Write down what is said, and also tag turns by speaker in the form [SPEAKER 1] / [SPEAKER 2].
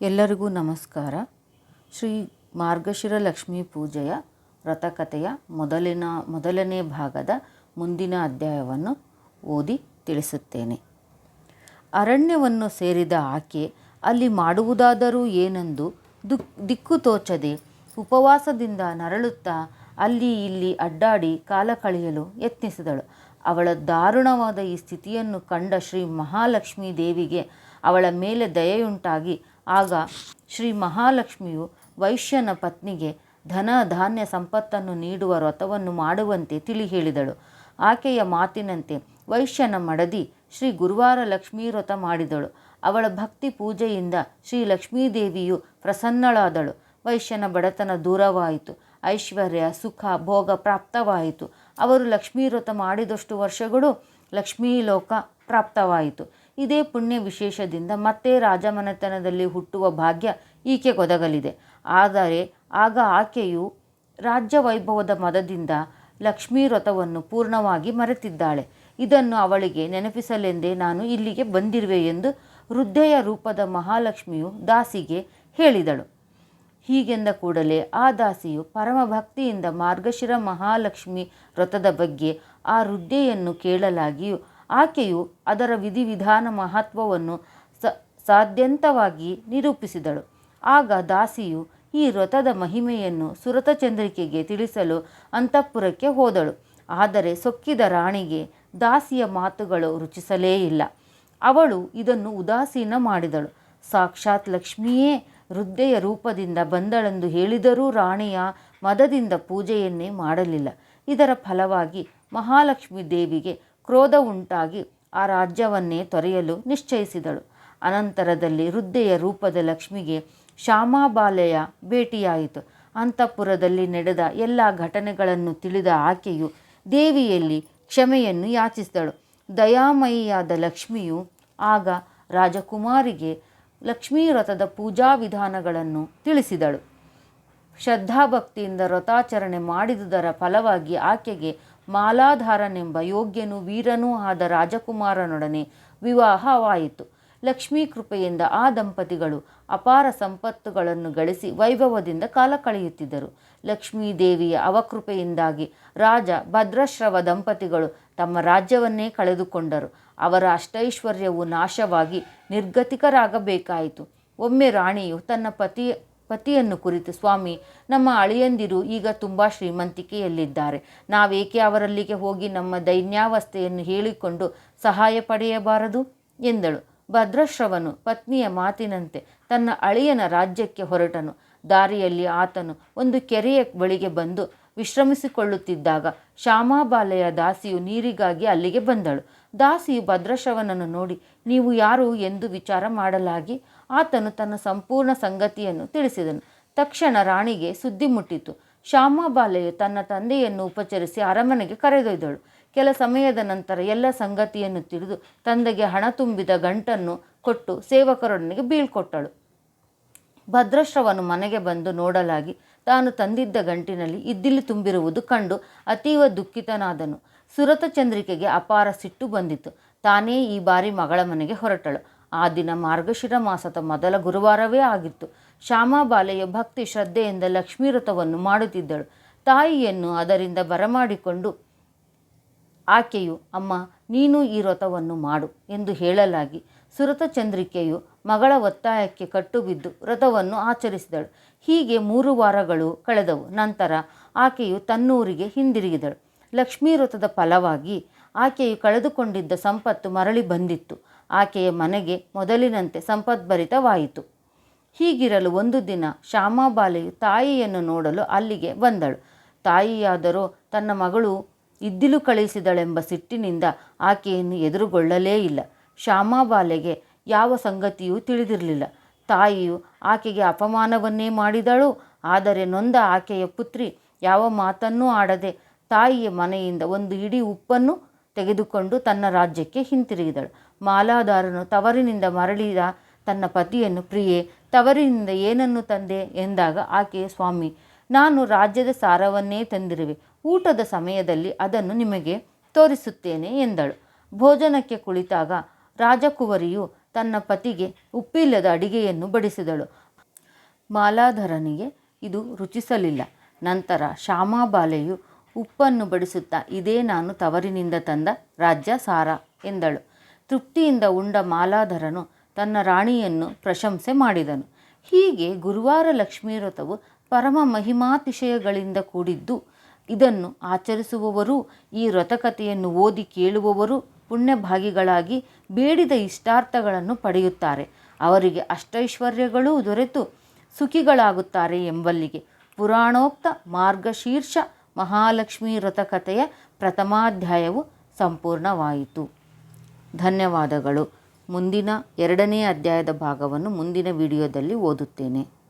[SPEAKER 1] ಎಲ್ಲರಿಗೂ ನಮಸ್ಕಾರ. ಶ್ರೀ ಮಾರ್ಗಶಿರ ಲಕ್ಷ್ಮೀ ಪೂಜೆಯ ವ್ರತಕಥೆಯ ಮೊದಲಿನ, ಮೊದಲನೇ ಭಾಗದ ಮುಂದಿನ ಅಧ್ಯಾಯವನ್ನು ಓದಿ ತಿಳಿಸುತ್ತೇನೆ. ಅರಣ್ಯವನ್ನು ಸೇರಿದ ಆಕೆ ಅಲ್ಲಿ ಮಾಡುವುದಾದರೂ ಏನೆಂದು ದುಕ್ ದಿಕ್ಕು ತೋಚದೆ ಉಪವಾಸದಿಂದ ನರಳುತ್ತಾ ಅಲ್ಲಿ ಇಲ್ಲಿ ಅಡ್ಡಾಡಿ ಕಾಲ ಕಳೆಯಲು ಯತ್ನಿಸಿದಳು. ಅವಳ ದಾರುಣವಾದ ಈ ಸ್ಥಿತಿಯನ್ನು ಕಂಡ ಶ್ರೀ ಮಹಾಲಕ್ಷ್ಮೀ ದೇವಿಗೆ ಅವಳ ಮೇಲೆ ದಯೆಯುಂಟಾಗಿ ಆಗ ಶ್ರೀ ಮಹಾಲಕ್ಷ್ಮಿಯು ವೈಶ್ಯನ ಪತ್ನಿಗೆ ಧನ ಧಾನ್ಯ ಸಂಪತ್ತನ್ನು ನೀಡುವ ವ್ರತವನ್ನು ಮಾಡುವಂತೆ ತಿಳಿ ಹೇಳಿದಳು. ಆಕೆಯ ಮಾತಿನಂತೆ ವೈಶ್ಯನ ಮಡದಿ ಶ್ರೀ ಗುರುವಾರ ಲಕ್ಷ್ಮೀ ವ್ರತ ಮಾಡಿದಳು. ಅವಳ ಭಕ್ತಿ ಪೂಜೆಯಿಂದ ಶ್ರೀ ಲಕ್ಷ್ಮೀದೇವಿಯು ಪ್ರಸನ್ನಳಾದಳು. ವೈಶ್ಯನ ಬಡತನ ದೂರವಾಯಿತು. ಐಶ್ವರ್ಯ, ಸುಖ, ಭೋಗ ಪ್ರಾಪ್ತವಾಯಿತು. ಅವರು ಲಕ್ಷ್ಮೀ ವ್ರತ ಮಾಡಿದಷ್ಟು ವರ್ಷಗಳು ಲಕ್ಷ್ಮೀ ಲೋಕ ಪ್ರಾಪ್ತವಾಯಿತು. ಇದೇ ಪುಣ್ಯ ವಿಶೇಷದಿಂದ ಮತ್ತೆ ರಾಜಮನೆತನದಲ್ಲಿ ಹುಟ್ಟುವ ಭಾಗ್ಯ ಈಕೆ ಒದಗಲಿದೆ ಆದರೆ ಆಗ ಆಕೆಯು ರಾಜ್ಯ ವೈಭವದ ಮದದಿಂದ ಲಕ್ಷ್ಮೀ ವ್ರತವನ್ನು ಪೂರ್ಣವಾಗಿ ಮರೆತಿದ್ದಾಳೆ. ಇದನ್ನು ಅವಳಿಗೆ ನೆನಪಿಸಲೆಂದೇ ನಾನು ಇಲ್ಲಿಗೆ ಬಂದಿರುವೆ ಎಂದು ವೃದ್ಧೆಯ ರೂಪದ ಮಹಾಲಕ್ಷ್ಮಿಯು ದಾಸಿಗೆ ಹೇಳಿದಳು. ಹೀಗೆಂದ ಕೂಡಲೇ ಆ ದಾಸಿಯು ಪರಮ ಭಕ್ತಿಯಿಂದ ಮಾರ್ಗಶಿರ ಮಹಾಲಕ್ಷ್ಮಿ ವ್ರತದ ಬಗ್ಗೆ ಆ ವೃದ್ಧೆಯನ್ನು ಕೇಳಲಾಗಿಯೂ ಆಕೆಯು ಅದರ ವಿಧಿವಿಧಾನ ಮಹತ್ವವನ್ನು ಸ, ಸಾಧ್ಯಂತವಾಗಿ ನಿರೂಪಿಸಿದಳು. ಆಗ ದಾಸಿಯು ಈ ವ್ರತದ ಮಹಿಮೆಯನ್ನು ಸುರತಚಂದ್ರಿಕೆಗೆ ತಿಳಿಸಲು ಅಂತಃಪುರಕ್ಕೆ ಹೋದಳು. ಆದರೆ ಸೊಕ್ಕಿದ ರಾಣಿಗೆ ದಾಸಿಯ ಮಾತುಗಳು ರುಚಿಸಲೇ ಇಲ್ಲ. ಅವಳು ಇದನ್ನು ಉದಾಸೀನ ಮಾಡಿದಳು. ಸಾಕ್ಷಾತ್ ಲಕ್ಷ್ಮಿಯೇ, ವೃದ್ಧೆಯ ರೂಪದಿಂದ ಬಂದಳೆಂದು ಹೇಳಿದರೂ ರಾಣಿಯ ಮದದಿಂದ ಪೂಜೆಯನ್ನೇ ಮಾಡಲಿಲ್ಲ. ಇದರ ಫಲವಾಗಿ ಮಹಾಲಕ್ಷ್ಮೀ ದೇವಿಗೆ ಕ್ರೋಧ ಉಂಟಾಗಿ ಆ ರಾಜ್ಯವನ್ನೇ ತೊರೆಯಲು ನಿಶ್ಚಯಿಸಿದಳು. ಅನಂತರದಲ್ಲಿ ವೃದ್ಧೆಯ ರೂಪದ ಲಕ್ಷ್ಮಿಗೆ ಶ್ಯಾಮಾಬಾಲೆಯ ಭೇಟಿಯಾಯಿತು. ಅಂತಃಪುರದಲ್ಲಿ ನಡೆದ ಎಲ್ಲ ಘಟನೆಗಳನ್ನು ತಿಳಿದ ಆಕೆಯು ದೇವಿಯಲ್ಲಿ ಕ್ಷಮೆಯನ್ನು ಯಾಚಿಸಿದಳು. ದಯಾಮಯಿಯಾದ ಲಕ್ಷ್ಮಿಯು ಆಗ ರಾಜಕುಮಾರಿಗೆ ಲಕ್ಷ್ಮೀ ವ್ರತದ ಪೂಜಾ ವಿಧಾನಗಳನ್ನು ತಿಳಿಸಿದಳು. ಶ್ರದ್ಧಾಭಕ್ತಿಯಿಂದ ವ್ರತಾಚರಣೆ ಮಾಡಿದುದರ ಫಲವಾಗಿ ಆಕೆಗೆ ಮಾಲಾಧಾರನೆಂಬ ಯೋಗ್ಯನೂ ವೀರನೂ ಆದ ರಾಜಕುಮಾರನೊಡನೆ ವಿವಾಹವಾಯಿತು. ಲಕ್ಷ್ಮೀ ಕೃಪೆಯಿಂದ ಆ ದಂಪತಿಗಳು ಅಪಾರ ಸಂಪತ್ತುಗಳನ್ನು ಗಳಿಸಿ ವೈಭವದಿಂದ ಕಾಲ ಕಳೆಯುತ್ತಿದ್ದರು. ಲಕ್ಷ್ಮೀ ದೇವಿಯ ಅವಕೃಪೆಯಿಂದಾಗಿ ರಾಜ ಭದ್ರಶ್ರವ ದಂಪತಿಗಳು ತಮ್ಮ ರಾಜ್ಯವನ್ನೇ ಕಳೆದುಕೊಂಡರು. ಅವರ ಅಷ್ಟೈಶ್ವರ್ಯವು ನಾಶವಾಗಿ ನಿರ್ಗತಿಕರಾಗಬೇಕಾಯಿತು. ಒಮ್ಮೆ ರಾಣಿಯು ತನ್ನ ಪತಿ ಪತಿಯನ್ನು ಕುರಿತು ಸ್ವಾಮಿ, ನಮ್ಮ ಅಳಿಯಂದಿರು ಈಗ ತುಂಬ ಶ್ರೀಮಂತಿಕೆಯಲ್ಲಿದ್ದಾರೆ. ನಾವೇಕೆ ಅವರಲ್ಲಿಗೆ ಹೋಗಿ ನಮ್ಮ ದೈನ್ಯಾವಸ್ಥೆಯನ್ನು ಹೇಳಿಕೊಂಡು ಸಹಾಯ ಪಡೆಯಬಾರದು? ಎಂದಳು. ಭದ್ರಶ್ರವನು ಪತ್ನಿಯ ಮಾತಿನಂತೆ ತನ್ನ ಅಳಿಯನ ರಾಜ್ಯಕ್ಕೆ ಹೊರಟನು. ದಾರಿಯಲ್ಲಿ ಆತನು ಒಂದು ಕೆರೆಯ ಬಳಿಗೆ ಬಂದು ವಿಶ್ರಮಿಸಿಕೊಳ್ಳುತ್ತಿದ್ದಾಗ ಶ್ಯಾಮಾಬಾಲೆಯ ದಾಸಿಯು ನೀರಿಗಾಗಿ ಅಲ್ಲಿಗೆ ಬಂದಳು. ದಾಸಿಯು ಭದ್ರಶ್ರವನನ್ನು ನೋಡಿ, ನೀವು ಯಾರು? ಎಂದು ವಿಚಾರ ಮಾಡಲಾಗಿ ಆತನು ತನ್ನ ಸಂಪೂರ್ಣ ಸಂಗತಿಯನ್ನು ತಿಳಿಸಿದನು. ತಕ್ಷಣ ರಾಣಿಗೆ ಸುದ್ದಿ ಮುಟ್ಟಿತು. ಶ್ಯಾಮಾಬಾಲೆಯು ತನ್ನ ತಂದೆಯನ್ನು ಉಪಚರಿಸಿ ಅರಮನೆಗೆ ಕರೆದೊಯ್ದಳು. ಕೆಲ ಸಮಯದ ನಂತರ ಎಲ್ಲ ಸಂಗತಿಯನ್ನು ತಿಳಿದು ತಂದೆಗೆ ಹಣ ತುಂಬಿದ ಗಂಟನ್ನು ಕೊಟ್ಟು ಸೇವಕರೊಡನೆಗೆ ಬೀಳ್ಕೊಟ್ಟಳು. ಭದ್ರಶ್ರವನು ಮನೆಗೆ ಬಂದು ನೋಡಲಾಗಿ ತಾನು ತಂದಿದ್ದ ಗಂಟಿನಲ್ಲಿ ಇದ್ದಿಲು ತುಂಬಿರುವುದು ಕಂಡು ಅತೀವ ದುಃಖಿತನಾದನು. ಸುರತ ಚಂದ್ರಿಕೆಗೆ ಅಪಾರ ಸಿಟ್ಟು ಬಂದಿತು. ತಾನೇ ಈ ಬಾರಿ ಮಗಳ ಮನೆಗೆ ಹೊರಟಳು. ಆ ದಿನ ಮಾರ್ಗಶಿರ ಮಾಸದ ಮೊದಲ ಗುರುವಾರವೇ ಆಗಿತ್ತು. ಶ್ಯಾಮಾಬಾಲೆಯ ಭಕ್ತಿ ಶ್ರದ್ಧೆಯಿಂದ ಲಕ್ಷ್ಮೀ ವ್ರತವನ್ನು ಮಾಡುತ್ತಿದ್ದಳು. ತಾಯಿಯನ್ನು ಅದರಿಂದ ಬರಮಾಡಿಕೊಂಡು, ಆಕೆಯು, ಅಮ್ಮ, ನೀನು ಈ ವ್ರತವನ್ನು ಮಾಡು ಎಂದು ಹೇಳಲಾಗಿ ಸುರತ ಚಂದ್ರಿಕೆಯು ಮಗಳ ಒತ್ತಾಯಕ್ಕೆ ಕಟ್ಟುಬಿದ್ದು ವ್ರತವನ್ನು ಆಚರಿಸಿದಳು. ಹೀಗೆ ಮೂರು ವಾರಗಳು ಕಳೆದವು. ನಂತರ ಆಕೆಯು ತನ್ನೂರಿಗೆ ಹಿಂದಿರುಗಿದಳು. ಲಕ್ಷ್ಮೀ ವ್ರತದ ಫಲವಾಗಿ ಆಕೆಯು ಕಳೆದುಕೊಂಡಿದ್ದ ಸಂಪತ್ತು ಮರಳಿ ಬಂದಿತ್ತು. ಆಕೆಯ ಮನೆಗೆ ಮೊದಲಿನಂತೆ ಸಂಪದ್ಭರಿತವಾಯಿತು ಹೀಗಿರಲು ಒಂದು ದಿನ ಶ್ಯಾಮಾಬಾಲೆಯು ತಾಯಿಯನ್ನು ನೋಡಲು ಅಲ್ಲಿಗೆ ಬಂದಳು. ತಾಯಿಯಾದರೂ ತನ್ನ ಮಗಳು ಇದ್ದಿಲು ಕಳಿಸಿದಳೆಂಬ ಸಿಟ್ಟಿನಿಂದ ಆಕೆಯನ್ನು ಎದುರುಗೊಳ್ಳಲೇ ಇಲ್ಲ. ಶ್ಯಾಮಾಬಾಲೆಗೆ ಯಾವ ಸಂಗತಿಯೂ ತಿಳಿದಿರಲಿಲ್ಲ. ತಾಯಿಯು ಆಕೆಗೆ ಅಪಮಾನವನ್ನೇ ಮಾಡಿದಳು. ಆದರೆ ನೊಂದ ಆಕೆಯ ಪುತ್ರಿ ಯಾವ ಮಾತನ್ನೂ ಆಡದೆ ತಾಯಿಯ ಮನೆಯಿಂದ ಒಂದು ಇಡೀ ಉಪ್ಪನ್ನು ತೆಗೆದುಕೊಂಡು ತನ್ನ ರಾಜ್ಯಕ್ಕೆ ಹಿಂತಿರುಗಿದಳು. ಮಾಲಾಧಾರನು ತವರಿನಿಂದ ಮರಳಿದ ತನ್ನ ಪತಿಯನ್ನು, ಪ್ರಿಯೆ, ತವರಿನಿಂದ ಏನನ್ನು ತಂದೆ? ಎಂದಾಗ ಆಕೆಯ ಸ್ವಾಮಿ, ನಾನು ರಾಜ್ಯದ ಸಾರವನ್ನೇ ತಂದಿರುವೆ. ಊಟದ ಸಮಯದಲ್ಲಿ ಅದನ್ನು ನಿಮಗೆ ತೋರಿಸುತ್ತೇನೆ ಎಂದಳು. ಭೋಜನಕ್ಕೆ ಕುಳಿತಾಗ ರಾಜಕುವರಿಯು ತನ್ನ ಪತಿಗೆ ಉಪ್ಪಿಲ್ಲದ ಅಡಿಗೆಯನ್ನು ಬಡಿಸಿದಳು. ಮಾಲಾಧರನಿಗೆ ಇದು ರುಚಿಸಲಿಲ್ಲ. ನಂತರ ಶ್ಯಾಮಾಬಾಲೆಯು ಉಪ್ಪನ್ನು ಬಡಿಸುತ್ತಾ, ಇದೇ ನಾನು ತವರಿನಿಂದ ತಂದ ರಾಜ್ಯ ಸಾರ ಎಂದಳು. ತೃಪ್ತಿಯಿಂದ ಉಂಡ ಮಾಲಾಧರನು ತನ್ನ ರಾಣಿಯನ್ನು ಪ್ರಶಂಸೆ ಮಾಡಿದನು. ಹೀಗೆ ಗುರುವಾರ ಲಕ್ಷ್ಮೀ ವ್ರತವು ಪರಮ ಮಹಿಮಾತಿಶಯಗಳಿಂದ ಕೂಡಿದ್ದು, ಇದನ್ನು ಆಚರಿಸುವವರು, ಈ ವ್ರತಕಥೆಯನ್ನು ಓದಿ ಕೇಳುವವರು ಪುಣ್ಯಭಾಗಿಗಳಾಗಿ ಬೇಡಿದ ಇಷ್ಟಾರ್ಥಗಳನ್ನು ಪಡೆಯುತ್ತಾರೆ. ಅವರಿಗೆ ಅಷ್ಟೈಶ್ವರ್ಯಗಳೂ ದೊರೆತು ಸುಖಿಗಳಾಗುತ್ತಾರೆ ಎಂಬಲ್ಲಿಗೆ ಪುರಾಣೋಕ್ತ ಮಾರ್ಗಶೀರ್ಷ ಮಹಾಲಕ್ಷ್ಮೀ ವ್ರತಕಥೆಯ ಪ್ರಥಮಾಧ್ಯಾಯವು ಸಂಪೂರ್ಣವಾಯಿತು. ಧನ್ಯವಾದಗಳು. ಮುಂದಿನ ಎರಡನೇ ಅಧ್ಯಾಯದ ಭಾಗವನ್ನು ಮುಂದಿನ ವಿಡಿಯೋದಲ್ಲಿ ಓದುತ್ತೇನೆ.